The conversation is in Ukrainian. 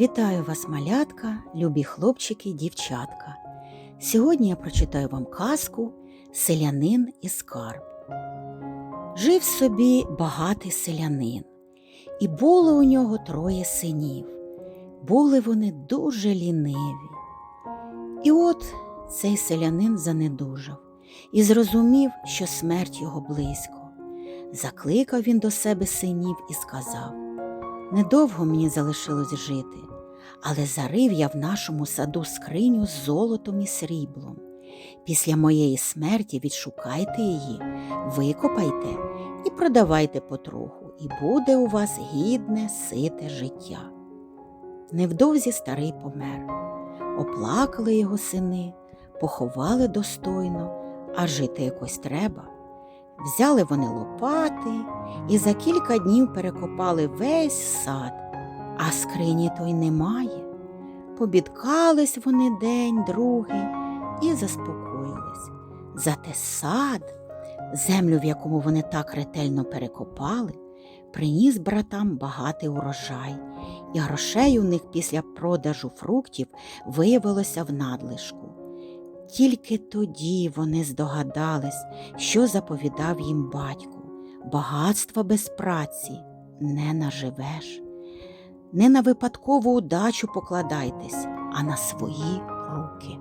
Вітаю вас, малятка, любі хлопчики, дівчатка. Сьогодні я прочитаю вам казку Селянин і скарб. Жив собі багатий селянин, і було у нього троє синів. Були вони дуже ліниві. І от цей селянин занедужав і зрозумів, що смерть його близько. Закликав він до себе синів і сказав Недовго мені залишилось жити, але зарив я в нашому саду скриню з золотом і сріблом. Після моєї смерті відшукайте її, викопайте і продавайте потроху, і буде у вас гідне, сите життя. Невдовзі старий помер. Оплакали його сини, поховали достойно, а жити якось треба. Взяли вони лопати і за кілька днів перекопали весь сад, а скрині той немає. Побідкались вони день, другий і заспокоїлись. Зате сад, землю, в якому вони так ретельно перекопали, приніс братам багатий урожай, і грошей у них після продажу фруктів виявилося в надлишку. Тільки тоді вони здогадались, що заповідав їм батько. Багатства без праці не наживеш. Не на випадкову удачу покладайтесь, а на свої руки.